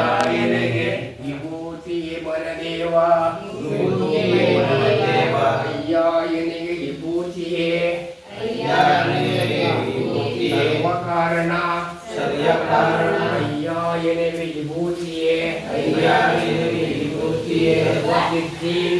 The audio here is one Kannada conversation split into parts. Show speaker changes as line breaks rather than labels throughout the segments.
ಅಯ್ಯನಿಗೆ ವಿಭೂತಿಯೇ ಬರದೇವ ವಿಭೂತಿಯೇ ಬರದೇವ ಅಯ್ಯನಿಗೆ ವಿಭೂತಿಯೇ ಸರ್ವ ಕಾರಣ ಸರ್ವ ಕಾರಣ ಅಯ್ಯನಿಗೆ ವಿಭೂತಿಯೇ ಅಯ್ಯನಿಗೆ ವಿಭೂತಿಯೇ ಸರ್ವಸಿದ್ಧಿ ಸರ್ವಸಿದ್ಧಿ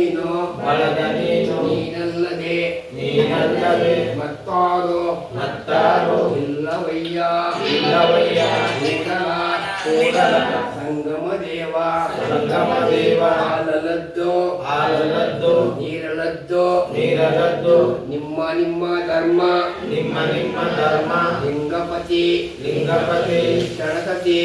ಸಂಗಮ ದೇವ ಸಂಗಮ ದೇವ. ಹಾಲಲದ್ದು ಹಾಲಲದ್ದು ನೀರಲದ್ದು ನೀರಲದ್ದು. ನಿಮ್ಮ ನಿಮ್ಮ ಧರ್ಮ ನಿಮ್ಮ ನಿಮ್ಮ ಧರ್ಮ. ಲಿಂಗಪತಿ ಲಿಂಗಪತಿ. ಗಣಪತಿ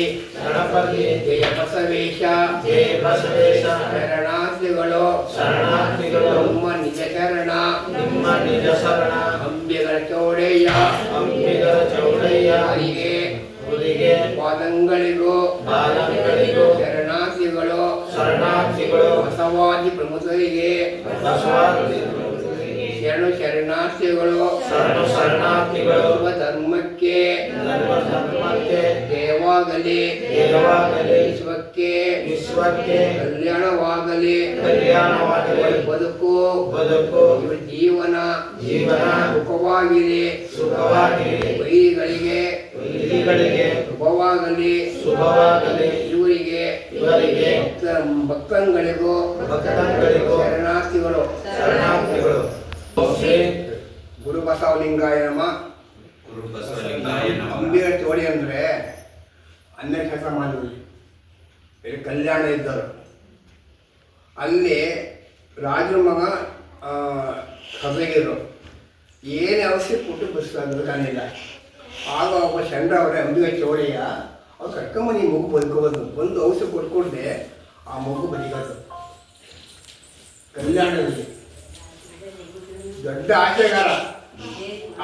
ಗಣಪತಿ. ಜಯ ಬಸವೇಶ ಜಯ ಬಸವೇಶ. ಶರಣಾರ್ಥಿಗಳು ಶರಣಾರ್ಥಿಗಳು. ನಿಮ್ಮ ನಿಜ ಶರಣ ನಿಮ್ಮ ನಿಜ ಶರಣ. ಅಂಬಿಗರ ಚೌಡಯ್ಯ ಅಂಬಿಗರ ಚೌಡಯ್ಯ. ಹರಿಗೆ ಹುಲಿಗೆ ಪಾದಂಗಳಿಗೂ ಪಾದಂಗಳಿಗೂ ಶರಣಾರ್ಥಿಗಳು ಶರಣಾರ್ಥಿಗಳು ಬಸವಾದಿ ಪ್ರಮುಖರಿಗೆ ಬಸವಾದಿ ಶರಣು ಶರಣಾರ್ಥಿಗಳು. ಶರಣು ಶರಣಾರ್ಥಿಗಳು. ಧರ್ಮಕ್ಕೆ ದೇವಾಗಲಿ. ದೇವಾಗಲಿ. ವಿಶ್ವಕ್ಕೆ. ವಿಶ್ವಕ್ಕೆ. ಕಲ್ಯಾಣವಾಗಲಿ. ಕಲ್ಯಾಣವಾಗಲಿ. ಬದುಕು. ಬದುಕು. ಜೀವನ. ಜೀವನ. ಸುಖವಾಗಿರಿ. ಸುಖವಾಗಿರಿ. ವೈರಿಗಳಿಗೆ. ವೈರಿಗಳಿಗೆ. ಶುಭವಾಗಲಿ. ಶುಭವಾಗಲಿ. ಇವರಿಗೆ. ಇವರಿಗೆ. ಭಕ್ತಂಗಳಿಗೂ. ಭಕ್ತಂಗಳಿಗೂ. ಶರಣಾರ್ಥಿಗಳು ಶರಣಾರ್ಥಿಗಳು ಗುರು ಬಸವಲಿಂಗಾಯ ನಮ. ಅಂಬಿಯ ಚೋಳಿ ಅಂದ್ರೆ ಹನ್ನೆರಡು ಶತಮಾನದಲ್ಲಿ ಇಲ್ಲಿ ಕಲ್ಯಾಣ ಇದ್ದರು ಅಲ್ಲಿ ರಾಜರ ಮಗ ಕರ್ಲಗಿರು ಏನೇ ಔಷಧಿ ಕೊಟ್ಟು ಬಸ್ತಾರೆ ಕಾಣಿಲ್ಲ ಆಗ ಒಬ್ಬ ಚಂದ್ರ ಅವರೇ ಅಂಬಿಗ ಚೋಳಿಯ ಅವ್ರು ಕರ್ಕೊಂಬ ಈ ಮಗು ಬದುಕೋಬೋದು ಒಂದು ಔಷಧ ಕೊಟ್ಕೊಂಡೆ ಆ ಮಗು ಬದುಕೋದು. ಕಲ್ಯಾಣದಲ್ಲಿ. ದೊಡ್ಡ ಆಟಗಾರ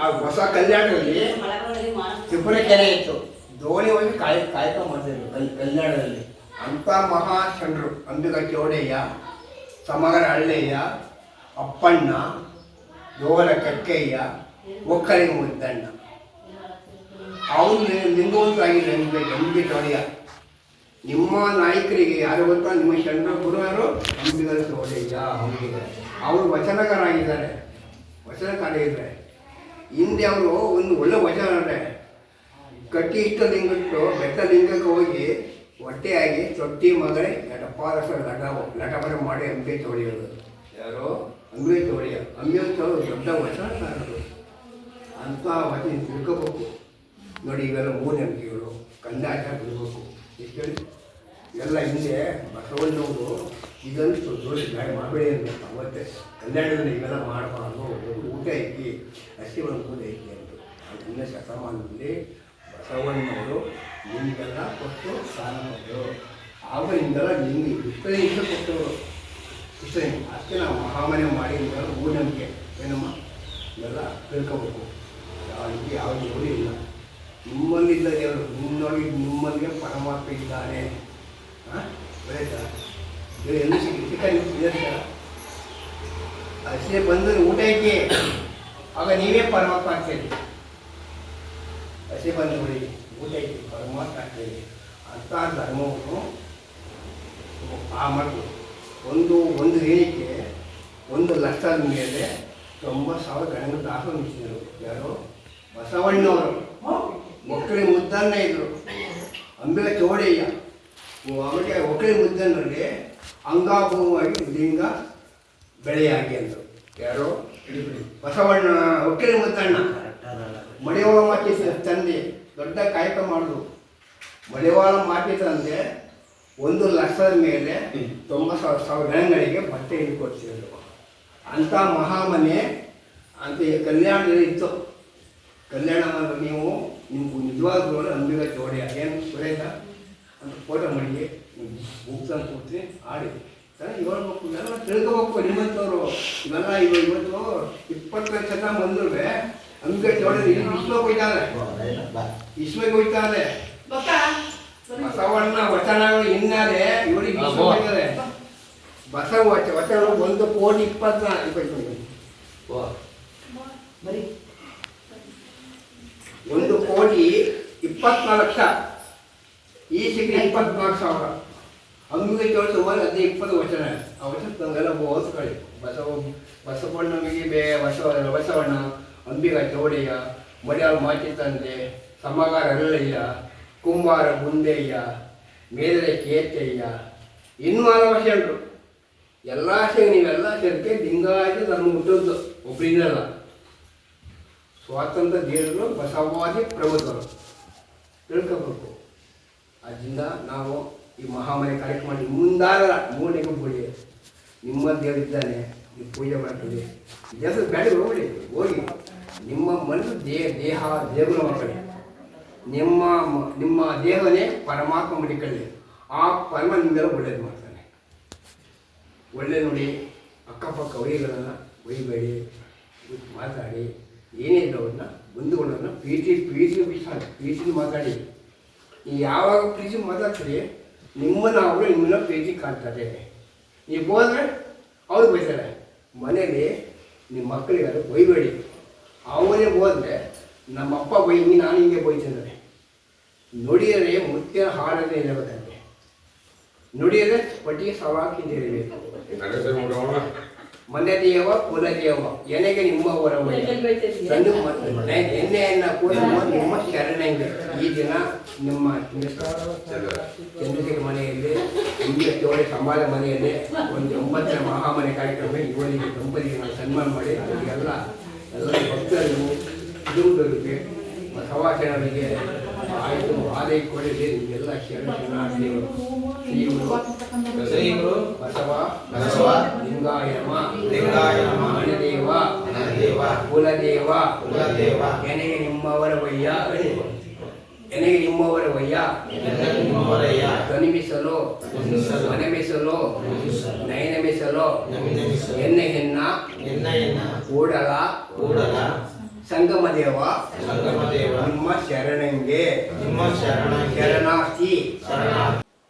ಆ ಹೊಸ ಕಲ್ಯಾಣದಲ್ಲಿ ತ್ರಿಪುರ ಕೆರೆ ಇತ್ತು. ದೋಣಿ ಹೋಗಿ ಕಾಯ್ ಕಾಯಕ ಮಾಡ್ತಿದ್ರು ಕಲ್, ಕಲ್ಯಾಣದಲ್ಲಿ. ಅಂಥ ಮಹಾಚಂಡ್ರು ಅಂಬಿಗ ಚೌಡಯ್ಯ ಸಮಗರ ಹಳ್ಳಯ್ಯ, ಅಪ್ಪಣ್ಣ ಯೋಗರ ಕಕ್ಕಯ್ಯ, ಒಕ್ಕಲಿಗ ಮುದ್ದಣ್ಣ. ಅವನು ಲಿಂಗವಂತರಾಗಿಲ್ಲ ನಿಮಗೆ ಅಂಬಿಗೆ ಚೌಡಯ್ಯ ನಿಮ್ಮ ನಾಯಕರಿಗೆ ಯಾರು ಗೊತ್ತಾ? ನಿಮ್ಮ ಚಂದ್ರ ಗುರುವರು ಅಂಬಿಗರ ಚೌಡಯ್ಯ ಅಂಬಿಗರ ಅವರು ವಚನಕರಾಗಿದ್ದಾರೆ ವಚನಕಾರ ಇದ್ದಾರೆ ಹಿಂದೆ ಅವರು ಒಂದು ಒಳ್ಳೆ ವಚನ ಕಟ್ಟಿ ಇಷ್ಟ ಲಿಂಗಟ್ಟು, ಬೆಟ್ಟ ಲಿಂಗಕ್ಕೆ ಹೋಗಿ ಹೊಟ್ಟೆಯಾಗಿ ತೊಟ್ಟಿ ಮಗಳೇ ಲಟಪಾರಸ ಲಟ ಲಟಪರ ಮಾಡಿ ಅಂಬೆ ತೊಳೆಯೋದು. ಯಾರು? ಅಂಬೆ ತೊಳೆಯ. ಅಂಬೆ ತೊಳೆದು ದೊಡ್ಡ ವಚನಕಾರರು ಅಂಥ ವಚನ ತಿಳ್ಕೋಬೇಕು. ನೋಡಿ ಇವೆಲ್ಲ ಮೂಢನಂಬಿಕೆಗಳು ಕಂದಾಟ ಬಿಡಬೇಕು ಎಷ್ಟು ಎಲ್ಲ ಹಿಂದೆ ಬಸವಣ್ಣವರು ಇದಂತೂ ದೊಡ್ಡ ಮಾಡಬೇಡಿ ಅಂತ ಅವತ್ತೆ. ಕಲ್ಯಾಣದಲ್ಲಿ ಇವೆಲ್ಲ ಮಾಡಬಾರ್ದು. ಊಟ ಐತಿ ಒಂದು ಊಟ ಐತಿ ಅಂತ ಅದನ್ನ ಶತಮಾನದಲ್ಲಿ ಬಸವಣ್ಣವರು ನಿಮಗೆಲ್ಲ ಕೊಟ್ಟು ಸ್ನಾನ ಮಾಡಿದರು ಆವಾಗಿಂದೆಲ್ಲ ನಿಮಗೆ ಇಷ್ಟದಿಂದ ಕೊಟ್ಟವರು. ಇಷ್ಟ ಅಷ್ಟೇ ನಾವು ಮಹಾಮನೆ ಮಾಡಿ ನಿಮಗೆಲ್ಲ ಮೂಢನಂಬಿಕೆ ಏನಮ್ಮ? ಇವೆಲ್ಲ ತಿಳ್ಕೋಬೇಕು. ರೀತಿ ಯಾವುದು ದೇವರು ಇಲ್ಲ. ನಿಮ್ಮಲ್ಲಿದ್ದ ದೇವರು ನಿಮ್ಮಲ್ಲಿ ನಿಮ್ಮಲ್ಲಿಗೆ ಪರಮಾತ್ಮ ಇದ್ದಾನೆ. ಹಾಂ ಇವ್ರು ಎಲ್ಲಿ ಇರ್ತಾರ ಅಷ್ಟೇ ಬಂದರೆ ಊಟ ಐತಿ ಆಗ ನೀವೇ ಪರಮಾತ್ಮ ಆಗ್ತೀರಿ ಅಷ್ಟೇ ಬಂದು ನೋಡಿ ಊಟ ಐತಿ ಪರಮಾತ್ಮ ಆಗ್ತೀರಿ ಅಂತ ಧರ್ಮವನ್ನು ಆ ಮಕ್ಕಳು ಒಂದು ಒಂದು ಹೇಳಿಕೆ, ಒಂದು ಲಕ್ಷದ ಮೇಲೆ ತೊಂಬತ್ತು ಸಾವಿರ ಗಣಗಳು ದಾಖಲು ಯಾರು? ಬಸವಣ್ಣವರು. ಒಕ್ಕಳಿ ಮುದ್ದನ್ನ ಇದ್ರು. ಅಂಬಿಗ ಚೌಡಯ್ಯ. ಅವರಿಗೆ ಒಕ್ಕಳಿ ಮುದ್ದನ್ನರಿಗೆ ಅಂಗಾಭೂಮವಾಗಿ ಲಿಂಗ ಬೆಳೆಯಾಗಿ ಅಂದರು. ಯಾರು? ಬಸವಣ್ಣ ಒಕ್ಕಳಿ ಮುದ್ದಣ್ಣ ಮಳೆವಾಳ ಮಾಚಿಸ ತಂದೆ, ದೊಡ್ಡ ಕಾಯಕ ಮಾಡಿದ್ರು ಮಳೆವಾಳ ಮಾಚಿಸ ತಂದೆ, ಒಂದು ಲಕ್ಷದ ಮೇಲೆ ತೊಂಬತ್ತು ಸಾವಿರ ಸಾವಿರ ಜನಗಳಿಗೆ ಬಟ್ಟೆ ಹಿಡಿದು ಕೊಡ್ತಿದ್ರು ಅಂಥ ಮಹಾಮನೆ, ಅಂತ ಕಲ್ಯಾಣ ಕಲ್ಯಾಣದಲ್ಲಿ ಇತ್ತು. ಕಲ್ಯಾಣ ನೀವು, ನಿಮ್ಗೆ ನಿಜವಾಗ್ಲೂ ಅಂಬಿಗ ಜೋಡಿ, ಅದೇನು ಸುರೇಖ ಅಂತ ಫೋಟೋ ಮಾಡಿ ಅಂತ ಕೂತ್ರಿ, ಆಡಿ. ಹೇಳ್ಬೇಕು ಎಲ್ಲ ತಿಳ್ಕೋಬೇಕು ನಿಮ್ಮಂಥವ್ರು. ಇವೆಲ್ಲ ಇವ ಇವತ್ತು ಇಪ್ಪತ್ತೈದು ಲಕ್ಷದ ಬಂದ್ರು ಹಂಗೆ ಜೋಡಿ ಇಲ್ಲಿ ವಿಶ್ವಕ್ಕೆ ಹೋಗ್ತಾರೆ ವಿಶ್ವಕ್ಕೆ ಹೋಯ್ತಾರೆ ಬಸವಣ್ಣ ವಚನಗಳು ಇನ್ನಾರೆ ಇವರಿಗೆ ಹೋಯ್ತಾರೆ ಬಸವ ವಚ ವಚನ ಒಂದು ಕೋಟಿ ಇಪ್ಪತ್ನಾಲ್ಕು ಇಪ್ಪತ್ತು ಒಂದು ಕೋಟಿ ಇಪ್ಪತ್ನಾಲ್ಕು ಲಕ್ಷ. ಈ ಸಿಗಲಿ ಇಪ್ಪತ್ನಾಲ್ಕು ಸಾವಿರ. ಅಂಬಿಗೆ ಕೇಳಿ ಸುಮಾರು ಹದಿನೈದು ಇಪ್ಪತ್ತು ವರ್ಷ ಆ ವಚನ ನಮಗೆಲ್ಲ ಓದ್ಕೊಳ್ಳಿ ಬಸವ ಬಸವಣ್ಣನಿಗೆ ಬೇ ಬಸವ ಬಸವಣ್ಣ, ಅಂಬಿಗ ಚೌಡಯ್ಯ ಮಡಿಯಾಳ ಮಾಚಿ ತಂದೆ, ಸಮಗಾರ ಅಲ್ಲಯ್ಯ ಕುಂಬಾರ ಗುಂದೆಯ್ಯ ಮೇದರೆ ಕೇತಯ್ಯ. ಇನ್ನೂ ವರ್ಷ ಹೆಸರು ಎಲ್ಲ ಸೇರಿ ನೀವೆಲ್ಲ ಸೇರಿಕೆ ಲಿಂಗಾಯತ ಧರ್ಮ ಹುಟ್ಟದ್ದು ಒಬ್ಬರಿಂದಲ್ಲ ಸ್ವಾತಂತ್ರ್ಯ ದೇವರು ಬಸವಾದಿ ಪ್ರಭುತ್ವರು. ತಿಳ್ಕೋಬೇಕು. ಅದರಿಂದ ನಾವು ಈ ಮಹಾಮಾರಿ ಕಾರ್ಯಕ್ರಮ ಮುಂದಾಗ ಮೂರನೇಗೂ ಬಿಡಿ ನಿಮ್ಮ ದೇವರಿದ್ದಾನೆ ನೀವು ಪೂಜೆ ಮಾಡ್ತೀವಿ ದೇವಸ್ಥಾನ ಬೇಡ ಹೋಗ್ಬಿಡಿ, ಹೋಗಿ. ನಿಮ್ಮ ಮನಸ್ಸು ದೇಹ ದೇಹ ದೇವರ ಮಕ್ಕಳಿ ನಿಮ್ಮ ನಿಮ್ಮ ದೇಹವನ್ನೇ ಪರಮಾತ್ಮ ಮಡಿಕೊಳ್ಳಿ. ಆ ಪರಮ ನಿಮ್ಮೆಲ್ಲ ಒಳ್ಳೇದು ಮಾಡ್ತಾನೆ. ಒಳ್ಳೆ ನೋಡಿ, ಅಕ್ಕಪಕ್ಕ ವೈಗಳನ್ನು ಒಯ್ಬೇಡಿ ಮಾತಾಡಿ. ಏನೇ ಇದ್ದವ್ರನ್ನ ಬಂಧುಗಳನ್ನ ಪ್ರೀತಿ ಪ್ರೀತಿ ಪ್ರೀತಿ ಮಾತಾಡಿ. ನೀವು ಯಾವಾಗ ಪ್ರೀತಿ ಮಾತಾಡ್ತೀರಿ ನಿಮ್ಮನ್ನು ಅವರು ನಿಮ್ಮನ್ನ ಪ್ರೀತಿ ಕಾಣ್ತಾರೆ ನೀವು ಹೋದ್ರೆ ಅವ್ರು ಬೈತಾರೆ. ಮನೇಲಿ ನಿಮ್ಮ ಮಕ್ಕಳಿಗೆ ಅದು ಬೈಬೇಡಿ. ಅವನೇ ಹೋದ್ರೆ ನಮ್ಮ ಅಪ್ಪ ಬೈ ನಾನು ಹಿಂಗೆ ಬೈತಿದ್ದಾರೆ ನುಡಿಯರೆ ಮುತ್ಯ ಹಾಡದೆ ಇರಬೇಕಂತೆ. ನುಡಿಯರೆ ಪಟ್ಟಿಗೆ ಸವಾಕಿಂದ ಇರಬೇಕು. ಮನೆ ದೇವ ಕುಲ ದೇವ ಎನೆಗೆ ನಿಮ್ಮವರ ಎಣ್ಣೆಯನ್ನ ಕೂಡ ನಿಮ್ಮ ಶರಣಂಗೆ ಈ ದಿನ ನಿಮ್ಮ ಚಂದ್ರಗಿರಿ ಮನೆಯಲ್ಲಿ ಇಂದಿಯ ಚೌಡಿ ಸಮಾಜ ಮನೆಯಲ್ಲಿ ಒಂದು ಒಂಬತ್ತರ ಮಹಾಮನೆ ಕಾರ್ಯಕ್ರಮ ಇವರಿಗೆ ದಂಪತಿಗೆ ನಾವು ಸನ್ಮಾನ ಮಾಡಿ ಎಲ್ಲ ಎಲ್ಲ ಭಕ್ತರಿಗೂ ಕುಟುಂಬದವರಿಗೆ ಸವಾಸನವರಿಗೆ ಆಯಿತು ಆದಾಯ ಕೊಡಲಿ ನಿಮಗೆಲ್ಲ ಶರಣ
ಶ್ರೀಗುರು
ಬಸವ
ಬಸವ
ಲಿಂಗಾಯ ನಮ
ಲಿಂಗಾಯ ನಮಃ
ಮನದೇವ
ಮನದೇವ
ಕುಲದೇವ
ಕುಲದೇವ.
ಎನೆಗೆ ನಿಮ್ಮವರ ವಯ್ಯ? ಎನೆಗೆ ನಿಮ್ಮವರ ವಯ್ಯ? ಧ್ವನಿಮಿಸಲು ಮನಮಿಸಲು ನಯನಮಿಸಲು ಎನ್ನ ಹೆನ್ನ
ಎನ್ನ ಎನ್ನ
ಕೂಡಲ
ಕೂಡಲ
ಸಂಗಮ ದೇವ
ಸಂಗಮದೇವ
ನಿಮ್ಮ ಶರಣಂಗೆ
ನಿಮ್ಮ ಶರಣ
ಶರಣಾರ್ಥಿ
ಶರಣ